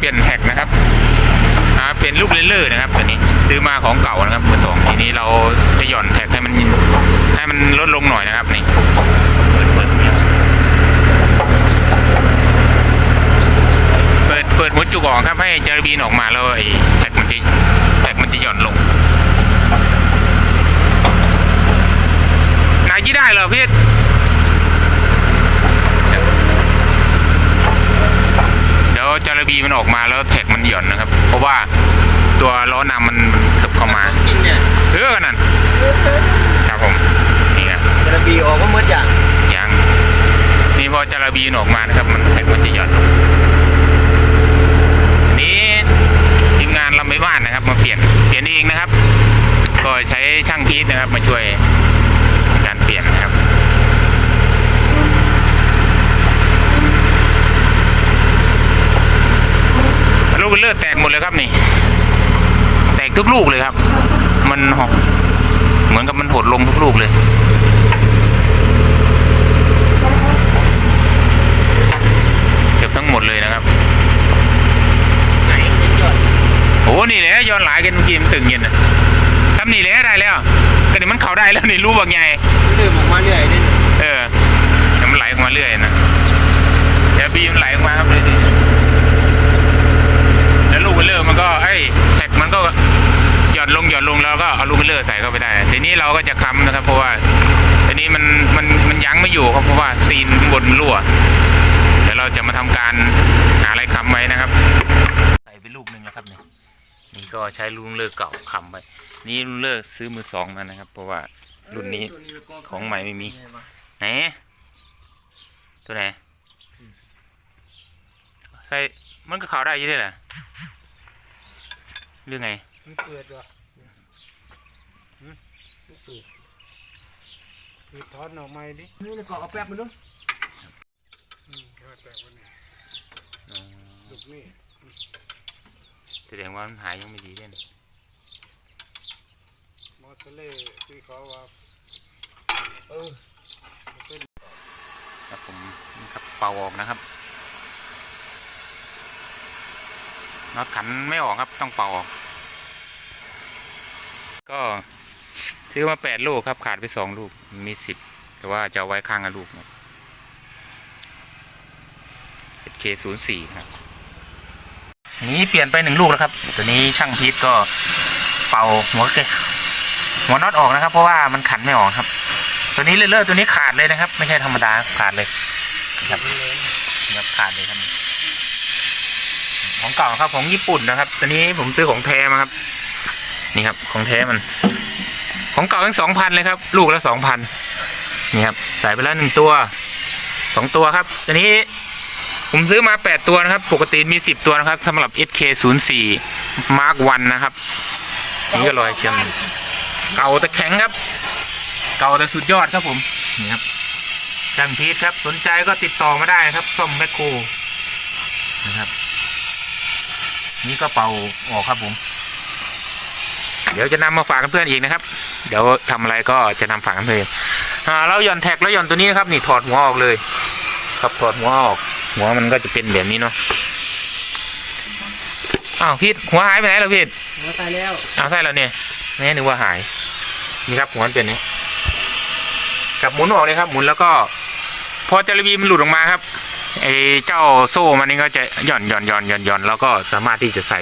เปลี่ยนแท็กนะครับเป็นลูกเลเลอร์นะครับตัวนี้ซื้อมาของเก่านะครับมือสองทีนี้เราจะหย่อนแท็กให้มันให้มันลดลงหน่อยนะครับนี่เปิดเปิดเปิดเปิดหัวจุกออกครับให้จารบีนออกมาแล้วไอ้แท็กมันจะแท็กมันจะหย่อนลงนายยี่ได้เหรอพี่ เดี๋ยวจาระบีมันออกมาแล้วแท็กมันหย่อนนะครับ เพราะว่าตัวล้อนำมันกลับเข้ามากินเนี่ยเออนั่นครับผมนี่ครับกระบีออกมาเมื่ออย่างยังนี่พอจาระบีมันออกมานะครับ มันแท็กมันจะหย่อนลงอันนี้ทีมงานลำไม่บ้านนะครับ มาเปลี่ยนเปลี่ยนเองนะครับ ก็ใช้ช่างพีทนะครับมาช่วยการเปลี่ยนนะครับ ลูกเลือดแตกหมดเลยครับนี่ แตกทุกลูกเลยครับ มันหอกเหมือนกับมันหดลงทุกลูกเลยเกือบทั้งหมดเลยนะครับไหนไม่ยอดโอ้นี่แหละย้อนหลายกันเมื่อกี้มันตึงเย็นนะทำนี่แหละได้แล้วก็นี่มันเข้าได้แล้วนี่รู้บางไงเรื่อยออกมาเรื่อยเนี่ยเออเดี๋ยวมันไหลออกมาเรื่อยนะเดี๋ยวบีมันไหลออกมาครับเลยแล้วลู ก็ไอ้แท็กมันก็หย่อนลงหย่อนลงแล้วก็เอาลูกเลเลอร์ใส่เข้าไปได้ ทีนี้เราก็จะค้ำนะครับ เพราะว่าทีนี้มันมันมันยั้งไม่อยู่ครับเพราะว่าซีนบนรั่วเดี๋ยวเราจะมาทำการหาอะไรค้ำไว้นะครับใส่ไปลูกหนึ่งแล้วครับเนี่ยนี่ก็ใช้ลูกเลิกเก่าค้ำไว้นี่ลูกเลิกซื้อมือสองมานะครับ เพราะว่ารุ่นนี้ของใหม่ไม่มีไหนตัวไหนใส่มันก็ขาวได้ยี่ได้แหละ เรื่องไงมันเปิดวะหืมมันเปิดเปิดถอนออกมาดินี่เลยกเอาแป๊บมาดูอืมถอดแต่วันนี้ลูกนี่แสดงว่ามันหายยังไม่ดีเล่นมอสเล่ซื้อเขาว่าเออเป็นครับผมนี่ครับเป่าออกนะครับ น็อตขันไม่ออกครับต้องเป่าออก ก็ซื้อมาแปดลูกครับขาดไปสองลูกมีสิบแต่ว่าจะไว้ข้างละลูกนะเคศูนย์สี่ครับ นี้เปลี่ยนไปหนึ่งลูกแล้วครับ ตัวนี้ช่างพีทก็เป่าหัวเกหัวน็อตออกนะครับ เพราะว่ามันขันไม่ออกครับ ตัวนี้เลเลอร์ตัวนี้ขาดเลยนะครับ ไม่ใช่ธรรมดาขาดเลยครับขาดเลยครับ ของเก่าครับของญี่ปุ่นนะครับตัวนี้ผมซื้อของแท้มาครับ นี่ครับของแท้มัน ของเก่าทั้งสองพันเลยครับ ลูกละสองพันนี่ครับใส่ไปแล้วหนึ่งตัวสองตัวครับตัวนี้ผมซื้อมาแปดตัวนะครับ ปกติมีสิบตัวนะครับสำหรับ SK 0 4 Mark 1นะครับ นี่ก็ลอยเชียงเก่าแต่แข็งครับ เก่าแต่สุดยอดครับผมนี่ครับช่างพีทครับสนใจก็ติดต่อมาได้ครับซ่อมแมคโครนะครับ นี่ก็เป่าออกครับผม เดี๋ยวจะนำมาฝากเพื่อนๆอีกนะครับ เดี๋ยวทำอะไรก็จะนำฝากเพื่อนอ่าเราหย่อนแท็กแล้วหย่อนตัวนี้นะครับ นี่ถอดหัวออกเลย ครับถอดหัวออก หัวมันก็จะเป็นแบบนี้เนาะอ้าวพีทหัวหายไปไหนแล้วพีทมาตายแล้วอ้าวใช่แล้วเนี่ยแม่นึกว่าหาย นี่ครับหัวมันเป็นนี้กลับหมุนออกเลยครับ หมุนแล้วก็ พอจาระบีมันหลุดออกมาครับ ไอ้เจ้าโซ่มันนี่ก็จะหย่อนหย่อนหย่อนหย่อนหย่อนแล้วก็สามารถที่จะใส่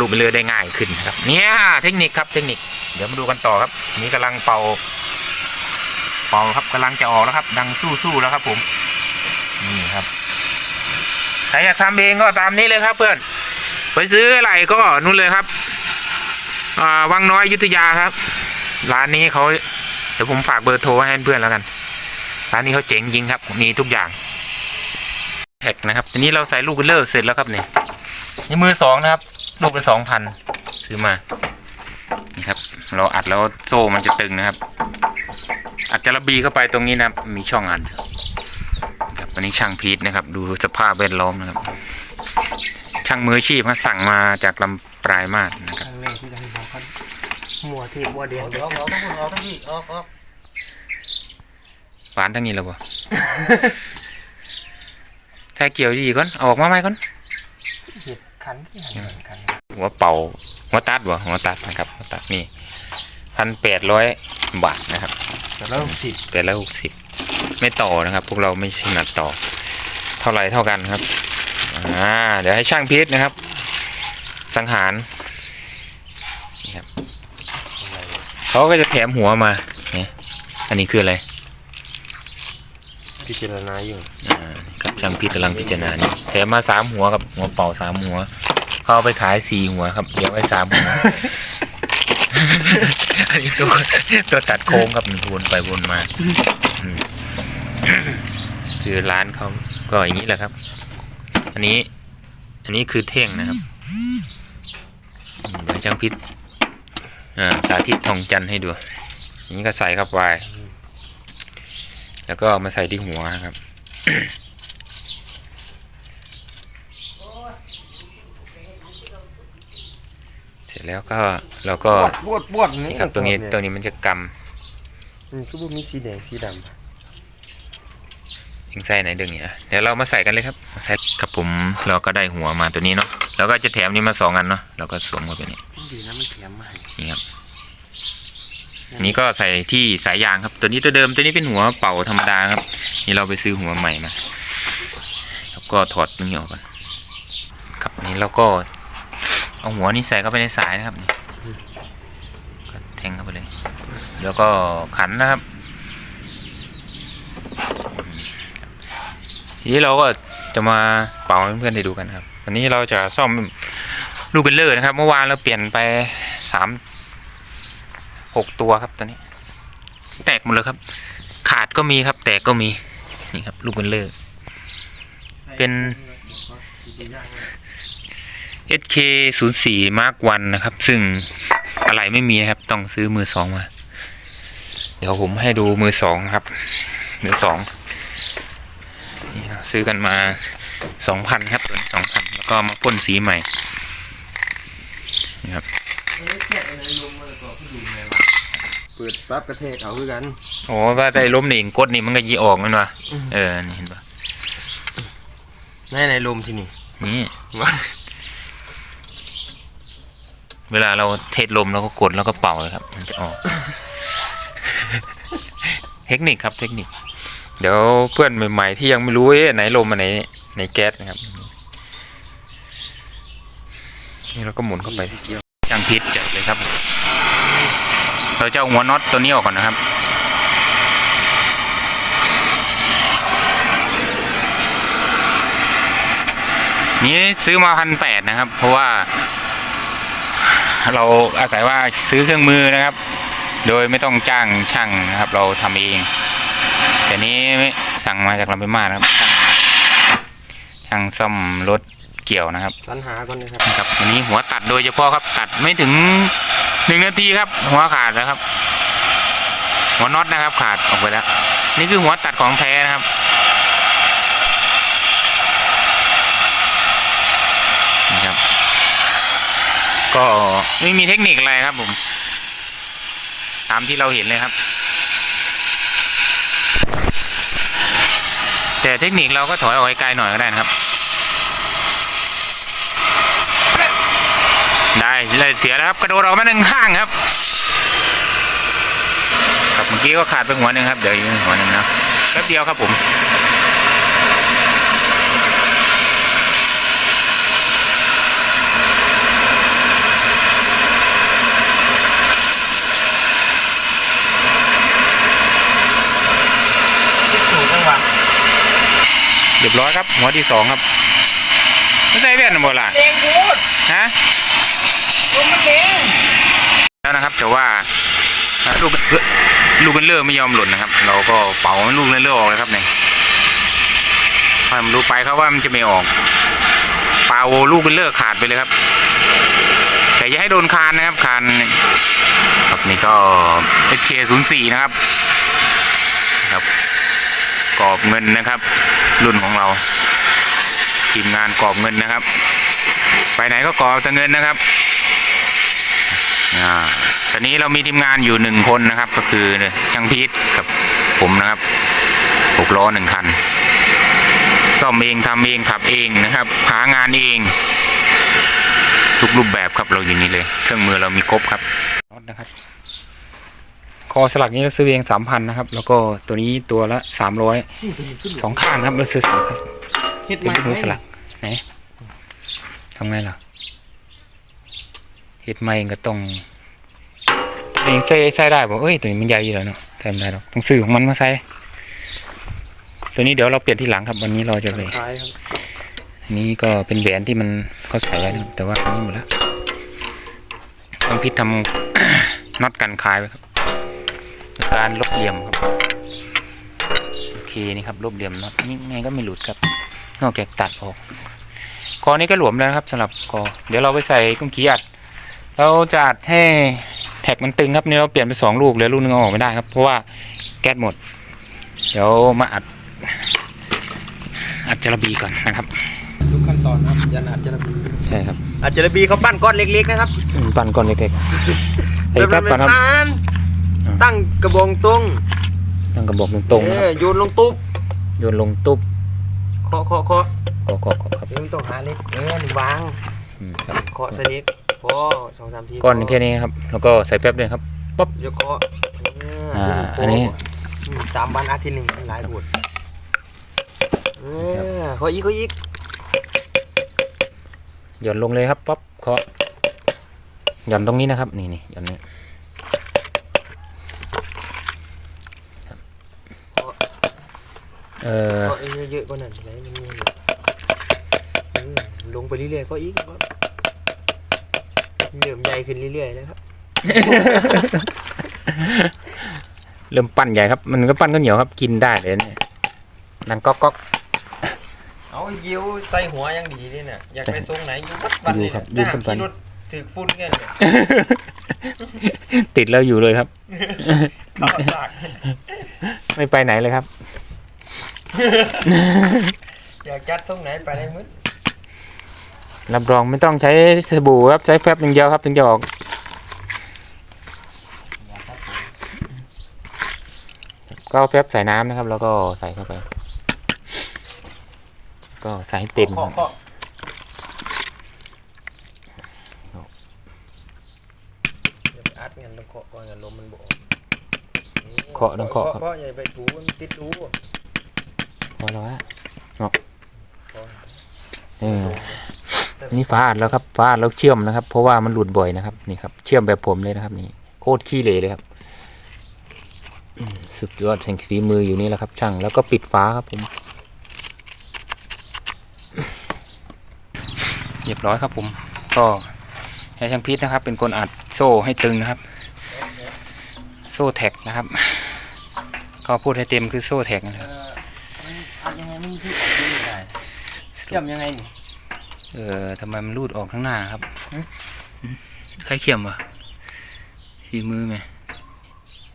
ลูกเบลเลอได้ง่ายขึ้นครับเนี่ยเทคนิคครับเทคนิคเดี๋ยวมาดูกันต่อครับ นี่กำลังเป่า เป่าครับกำลังจะออกแล้วครับ ดังสู้ๆแล้วครับผมนี่ครับใครอยากทำเองก็ตามนี้เลยครับ เพื่อนไปซื้ออะไรก็นู่นเลยครับวังน้อยยุทธยาครับ ร้านนี้เขาเดี๋ยวผมฝากเบอร์โทรให้เพื่อนแล้วกัน ร้านนี้เขาเจ๋งจริงครับ มีทุกอย่าง แท็กนะครับทีนี้เราใส่ลูกเบลเลอร์เสร็จแล้วครับเนี่ยนี่มือสองนะครับลูกละสองพันซื้อมานี่ครับเราอัดแล้วโซ่มันจะตึงนะครับ อัดจระบีเข้าไปตรงนี้นะครับ มีช่องอัดครับวันนี้ช่างพีทนะครับ ดูสภาพแวดล้อมนะครับ ช่างมืออาชีพครับสั่งมาจากลำปลายมาศนะครับทางนี้ที่ทางเขาเขาหัวที่หัวเดียอวอกออกออกทั้งหมดออกทั้งที่ออกออกหวานทั้งนี้แล้วบ่ ใส่เกี่ยวดีก่อนเอาออกมาไหมก่อนขันที่หันขันหัวเป่าหัวตัดวะหัวตัดนะครับหัวตัดนี่พันแปดร้อยบาทนะครับแต่แล้วสิบแปดร้อยหกสิบไม่ต่อนะครับ พวกเราไม่ถนัดต่อ เท่าไหรเท่ากันครับอ่าเดี๋ยวให้ช่างพิษนะครับ สังหารนี่ครับเขาก็จะแถมหัวมาเนี่ยอันนี้คืออะไรพิจารณาอยู่อ่า ครับช่างพิษกำลังพิจารณานี่แถมมาสามหัวกับหัวเป่าสามหัว เขาเอาไปขายสี่หัวครับเดี๋ยวไว้สามหัว อันนี้ตัวตัวตัดโค้งครับมันวนไปวนมาอืมคือร้านเขาก็อย่างนี้แหละครับ อันนี้ อันนี้คือเท่งนะครับเดี๋ยวช่างพิษอ่าสาธิตทองจันทร์ให้ดูอย่างนี้ก็ใส่เข้าไปแล้วก็มาใส่ที่หัวครับ เสร็จแล้วก็เราก็บวดบวดนี่นี่ครับตรงนี้ตรงนี้มันจะกนี่คือบ่มีสีแดงสีดำยิงไส้ไหนเดึงเนี่ยเดี๋ยวเรามาใส่กันเลยครับมาใส่ครับผมเราก็ได้หัวมาตัวนี้เนาะแล้วก็จะแถมนี้มาสองอันเนาะเราก็สวมเข้าไปนี่ำดีนะมันแถมมาให้นี่ครับนี่ก็ใส่ที่สายยางครับ ตัวนี้ตัวเดิมตัวนี้เป็นหัวเป่าธรรมดาครับ นี่เราไปซื้อหัวใหม่มาครับก็ถอดตรงนี้ออกก่อนครับ นี่เราก็เอาหัวนี้ใส่เข้าไปในสายนะครับนี่ก็แทงเข้าไปเลย แล้วก็ขันนะครับ ทีนี้เราก็จะมาเป่าให้เพื่อนๆได้ดูกันครับ วันนี้เราจะซ่อมลูกเบลเลอร์นะครับ เมื่อวานเราเปลี่ยนไปสามหกตัวครับตอนนี้ แตกหมดเลยครับ ขาดก็มีครับ แตกก็มีนี่ครับ ลูกเบลเลอร์ เป็น SK 0 4 Mark 1นะครับ ซึ่งอะไรไม่มีนะครับ ต้องซื้อมือสองมา เดี๋ยวผมให้ดูมือสองครับ มือสองนี่เราซื้อกันมาสองพันครับตัวนี้สองพันแล้วก็มาพ่นสีใหม่นี่ครับเปิดปั๊บกระเทกเอาคือกันโอ้ว่าได้ล้มนี่กดนี่มันก็ยีออกมันวะเออนี่เห็นปะในในลมที่นี่นี่ เวลาเราเทสลมเราก็กดแล้วก็เป่าเลยครับ มันจะออก เทคนิคครับเทคนิค เดี๋ยวเพื่อนใหม่ ๆ ที่ยังไม่รู้ไหนลมอันไหนไหนแก๊สนะครับ นี่เราก็หมุนเข้าไปจังพิษจัดเลยครับ เราจะเอาหัวน็อตตัวนี้ออกก่อนนะครับนี้ซื้อมาพันแปดนะครับ เพราะว่า เราอาศัยว่าซื้อเครื่องมือนะครับ โดยไม่ต้องจ้างช่างนะครับ เราทำเอง แต่นี้สั่งมาจากลำปางมานะครับช่างช่างซ่อมรถเกี่ยวนะครับสัญหาก่อนนะครับครับวันนี้หัวตัดโดยเฉพาะครับ ตัดไม่ถึงหนึ่งนาทีครับ หัวขาดแล้วครับ หัวน็อตนะครับ ขาดออกไปแล้ว นี่คือหัวตัดของแท้นะครับ นี่ครับ ก็ไม่มีเทคนิคอะไรครับผม ตามที่เราเห็นเลยครับ แต่เทคนิคเราก็ถอยออกไกลหน่อยก็ได้นะครับ ได้เลยเสียแล้วครับ กระโดดออกมาหนึ่งข้างครับครับเมื่อกี้ก็ขาดไปหัวหนึ่งครับ เดี๋ยวอีกหัวหนึ่งนะแป๊บเดียวครับผม ถูกจังหวะ เรีย บร้อยครับ หัวที่สองครับไม่ใช่เวียนนะโบราณแดงพูดฮะลมมันแดงแล้วนะครับแต่ว่าอ่าลูกลูกกันเลอร์ไม่ยอมหล่นนะครับ เราก็เป่าให้ลูกกันเลอร์ออกเลยครับเนี่ยพอมันรู้ไปครับว่ามันจะไม่ออกเป่าลูกกันเลอร์ขาดไปเลยครับ แต่อย่าให้โดนคานนะครับคานครับนี่ก็ SK 0 4 นะครับครับกรอบเงินนะครับ รุ่นของเราทีมงานกรอบเงินนะครับ ไปไหนก็กรอบแต่เงินนะครับอ่าตอนนี้เรามีทีมงานอยู่หนึ่งคนนะครับ ก็คือช่างพีทกับผมนะครับหกล้อหนึ่งคันซ่อมเองทำเองขับเองนะครับ หางานเอง ทุกรูปแบบครับเราอยู่นี่เลย เครื่องมือเรามีครบครับน็อตนะครับ คอสลักนี้เราซื้อเองสามพันนะครับ แล้วก็ตัวนี้ตัวละสามร้อยสองข้างนะครับเราซื้อสองครับเฮ็ดเป็นไม้ลูกหูสลักไหนทำไงล่ะเฮ็ดไม่ก็ต้องเองใส่ใส่ได้บอกเอ้ยตัวนี้มันใหญ่อยู่แล้วเนาะใส่ไม่ได้หรอกต้องซื้อของมันมาใส่ตัวนี้เดี๋ยวเราเปลี่ยนที่หลังครับวันนี้เราจะเลยคล้ายครับอันนี้ก็เป็นแหวนที่มันเขาใส่ไว้นะครับแต่ว่าอันนี้หมดแล้วต้องพิษทำน็อตกันคายไว้ครับ การลบเหลี่ยมครับโอเคนี่ครับลบเหลี่ยมน็อตนี่ไงก็ไม่หลุดครับนอกจากตัดออกคอนี้ก็หลวมแล้วนะครับสำหรับคอเดี๋ยวเราไปใส่กุ้งขี้อัดเราจะอัดให้แท็กมันตึงครับนี่เราเปลี่ยนไปสองลูกเหลือลูกนึงเอาออกไม่ได้ครับ เพราะว่าแก๊สหมด เดี๋ยวมาอัดอัดจระบีก่อนนะครับทุกขั้นตอนครับยันอัดจระบีใช่ครับอัดจระบีเขาปั้นก้อนเล็กๆนะครับปั่นก่อนเล็กๆใส่แป๊บก่อนครับปั้น ตั้งกระบองตรงตั้งกระบอกตรงๆนะเอครับอโยนลงตุ๊บโยนลงตุ๊บเคาะเคาะเคาะกอกอกครับเอ้ยต้องหาเล็กเออนี่วางอืมครับเคาะสเล็กพอสองสามทีก้อนแค่นี้ครับ แล้วก็ใส่แป๊บเดียวครับป๊บเดี๋ยวเคาะเอ่าอันนี้ อืมสามวันอาทิตย์หนึ่งหลายบุญเออเคาะอีกเคาะอีกหย่อนลงเลยครับป๊บเคาะหย่อนตรงนี้นะครับ นี่นี่หย่อนนี้ครับ เอ่อเคาะเยอะๆกว่านั้นไหนมันมีอยู่เออลงไปเรื่อยๆเคาะอีกเคาะเหลื่อมใหญ่ขึ้นเรื่อยๆนะครับเริ่มปั้นใหญ่ครับ มันก็ปั้นก็เหนียวครับ กินได้เลยเนี่ยดังก๊อกก๊อกเอายิ้วใส่หัวยังดีนี่เนี่ยอยากไปทรงไหนอยู่วัดวัดอยู่นี่ครับเนี่ยอยู่ขึ้นไปขี่รถถือฟุ้นเงี้ยเนี่ยติดแล้วอยู่เลยครับเข้าซากไม่ไปไหนเลยครับ อยากจัดตรงไหนไปได้มึงรับรองไม่ต้องใช้สบู่ครับใช้แป๊บอย่างเดียวครับถึงจะออกก็เอาแป๊บใส่น้ำนะครับ แล้วก็ใส่เข้าไป ก็ใส่ให้เต็มคเคาะรับเคาะเดี๋ยวไปอัดเงินต้องเคาะก่อนเงินลมมันบอกนี่เคาะต้องเคาะครับเคาะอย่าไปถูมันติดรู พอแล้วฮะเนาะเออนี่ฟ้าอัดแล้วครับฟ้าอัดแล้วเชื่อมนะครับ เพราะว่ามันหลุดบ่อยนะครับนี่ครับ เชื่อมแบบผมเลยนะครับ นี่โคตรขี้เหร่เลยครับอืมสุดยอดแห่งฝีมืออยู่นี่แหละครับ ช่างแล้วก็ปิดฟ้าครับผมเรียบร้อยครับผม ก็ให้ช่างพิษนะครับ เป็นคนอัดโซ่ให้ตึงนะครับ โซ่แท็กนะครับ ก็พูดให้เต็มคือโซ่แท็กนะครับ อัดยังไงมึงที่ออกที่ไม่ได้ เชื่อมยังไงนี่เออทำไมมันรูดออกข้างหน้าครับหึใครเขียมวะสีมือไหม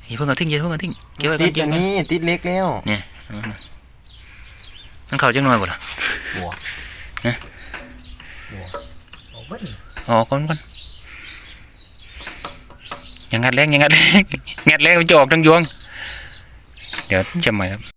อย่าเพิ่งเอาทิ้งอย่าเพิ่งเอาทิ้งเก็บไว้ก่ติอดนเก็อบย่างไว้ก่อนนี้ติดเล็กแล้วเนี่ยเอามามันเข่าจังหน่อยบ่ล่ะหัวฮะหัวเอาเบิ้ลอ๋อก่อนก่อนอย่างงัดแรงอย่างงัดแรงงัดแรงมันจะออกทั้งยวง เดี๋ยวจะใหม่ครับ